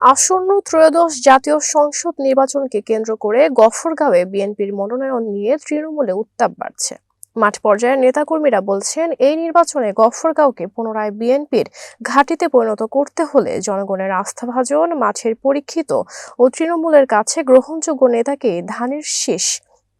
আসন্ন ত্রয়োদশ জাতীয় সংসদ নির্বাচনকে কেন্দ্র করে গফরগাঁওয়ে বিএনপির মনোনয়ন নিয়ে তৃণমূলে উত্তাপ বাড়ছে। মাঠ পর্যায়ের নেতাকর্মীরা বলছেন, এই নির্বাচনে গফরগাঁওকে পুনরায় বিএনপির ঘাঁটিতে পরিণত করতে হলে জনগণের আস্থাভাজন, মাঠের পরীক্ষিত ও তৃণমূলের কাছে গ্রহণযোগ্য নেতাকে ধানের শীষ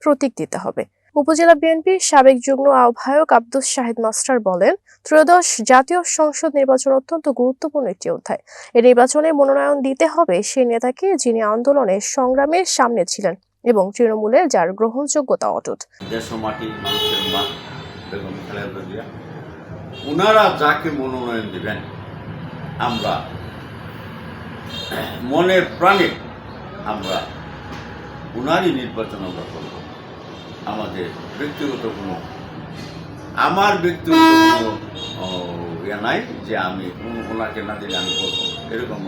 প্রতীক দিতে হবে। উপজেলা বিএনপির সাবেক যুগ্ম আহ্বায়ক আব্দুস শাহিদ মাস্টার বলেন, ত্রয়োদশ জাতীয় সংসদ নির্বাচন অত্যন্ত গুরুত্বপূর্ণ একটি অধ্যায়। এই নির্বাচনে মনোনয়ন দিতে হবে সেই নেতাকে যিনি আন্দোলনের সংগ্রামের সামনে ছিলেন এবং তৃণমূলের যার গ্রহণযোগ্যতা অটুট। ওনারা যাকে মনোনয়ন দিবেন, আমরা মনের প্রাণে আমরা ওনারই নির্বাচন আমরা করব। আমাদের ব্যক্তিগত কোনো আমার ব্যক্তিগত কোনো ইয়ে নাই যে আমি ওনাকে না দিলে আমি করব। এরকম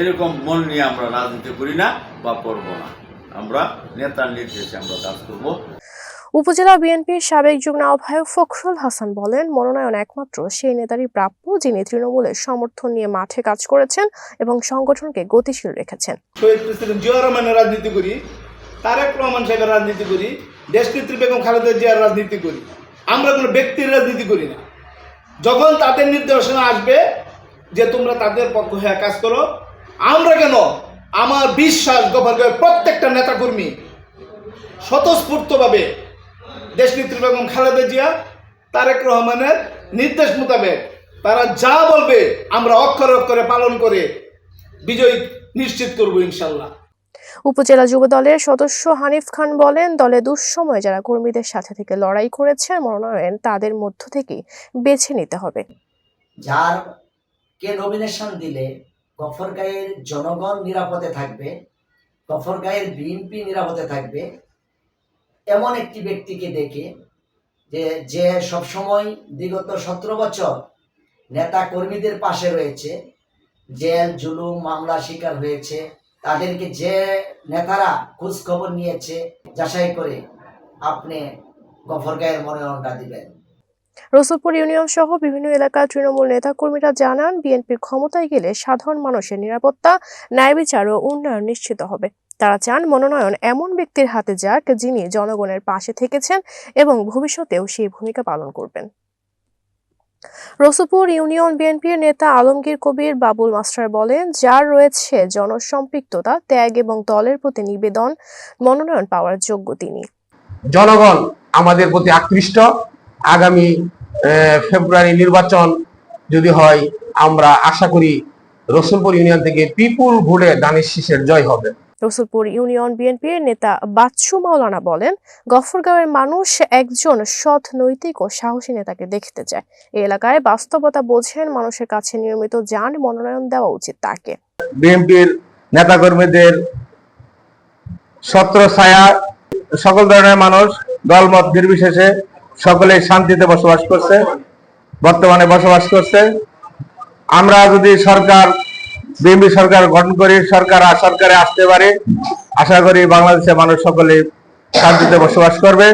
এরকম মন নিয়ে আমরা রাজনীতি করি না বা করব না। আমরা নেতার নির্দেশে আমরা কাজ করব। উপজেলা বিএনপির সাবেক যুগ্ম আহ্বায়ক ফখরুল হাসান বলেন মনোনয়ন একমাত্র সেই নেতারই প্রাপ্য যিনি তৃণমূলের সমর্থন নিয়ে মাঠে কাজ করেছেন এবং সংগঠনকে গতিশীল রেখেছেন। শহীদ প্রেসিডেন্ট জিয়া রহমানের রাজনীতি করি তারেক রহমান সাহেবের রাজনীতি করি দেশনেত্রী বেগম খালেদা জিয়ার রাজনীতি করি। আমরা কোনো ব্যক্তির রাজনীতি করি না। যখন তাদের নির্দেশনা আসবে যে তোমরা তাদের পক্ষ হয়ে কাজ করো, আমরা কেন আমার বিশ্বাস গোপালগড়ের প্রত্যেকটা নেতাকর্মী স্বতঃস্ফূর্তভাবে দেশনেত্রী বেগম খালেদা জিয়া, তারেক রহমানের নির্দেশ মোতাবেক তারা যা বলবে আমরা অক্ষরে অক্ষরে পালন করে বিজয় নিশ্চিত করব ইনশাল্লাহ। উপজেলা যুব দলের সদস্য হানিফ খান বলেন, দলে দুঃসময় যারা কর্মীদের সাথে থেকে লড়াই করেছে, মনোনয়ন তাদের মধ্য থেকেই বেছে নিতে হবে। যার কে নমিনেশন দিলে গফরগাঁয়ের জনগণ নিরাপদে থাকবে গফরগাঁয়ের বিএনপি নিরাপদে থাকবে, এমন একটি ব্যক্তিকে দেখে যে যে সবসময় বিগত সতেরো বছর নেতা কর্মীদের পাশে রয়েছে, জেল, জুলুম, মামলা শিকার হয়েছে তাদেরকে যে নেতারা খোঁজ খবর নিয়েছে, যাচাই করে আপনি গফরগাঁয়ের মনোনয়নটা দিবেন। রসুলপুর ইউনিয়ন সহ বিভিন্ন এলাকার তৃণমূল নেতাকর্মীরা জানান, বিএনপির ক্ষমতায় গেলে সাধারণ মানুষের নিরাপত্তা, ন্যায় বিচার ও উন্নয়ন নিশ্চিত হবে। তারা চান মনোনয়ন এমন ব্যক্তির হাতে যাক যিনি জনগণের পাশে থেকেছেন এবং ভবিষ্যতেও সেই ভূমিকা পালন করবেন। রসুলপুর ইউনিয়ন বিএনপির নেতা আলমগীর কবির বাবুল মাস্টার বলেন, যার রয়েছে জনসম্পৃক্ততা, ত্যাগ এবং দলের প্রতি নিবেদন, মনোনয়ন পাওয়ার যোগ্য তিনি। জনগণ আমাদের প্রতি আকৃষ্ট। আগামী ফেব্রুয়ারি নির্বাচন যদি হয়, আমরা আশা করি রসুলপুর ইউনিয়ন থেকে পিপুল ভোটে দানিশ শীষের জয় হবে। রসুলপুর ইউনিয়ন বিএনপির নেতা বাচ্চু মাওলানা বলেন, গফরগাঁওয়ের মানুষ একজন সৎ নৈতিক ও সাহসী নেতাকে দেখতে চায়। এই এলাকায় বাস্তবতা বোঝেন, মানুষের কাছে নিয়মিত যান, মনোনয়ন দেওয়া উচিত তাকে। বিএনপির নেতাকর্মীদের ছত্র ছায়া, সকল ধরনের মানুষ দলমত নির্বিশেষে সকলে শান্তিতে বসবাস করছে, বর্তমানে বসবাস করছে। আমরা যদি সরকার বিএনপি সরকার গঠন করে, সরকার সরকারে আসতে পারে। আশা করি বাংলাদেশের মানুষ সকলে শান্তিতে বসবাস করবে।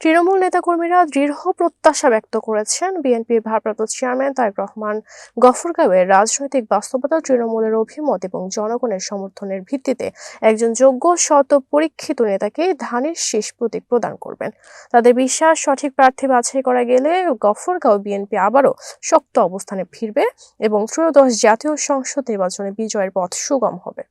তৃণমূল নেতাকর্মীরা দৃঢ় প্রত্যাশা ব্যক্ত করেছেন। বিএনপির ভারপ্রাপ্ত চেয়ারম্যান তারেক রহমান গফরগাঁওয়ের রাজনৈতিক বাস্তবতা, তৃণমূলের অভিমত এবং জনগণের সমর্থনের ভিত্তিতে একজন যোগ্য শত পরীক্ষিত নেতাকে ধানের শেষ প্রতীক প্রদান করবেন। তাদের বিশ্বাস, সঠিক প্রার্থী বাছাই করা গেলে গফরগাঁও বিএনপি আবারও শক্ত অবস্থানে ফিরবে এবং ত্রয়োদশ জাতীয় সংসদ নির্বাচনে বিজয়ের পথ সুগম হবে।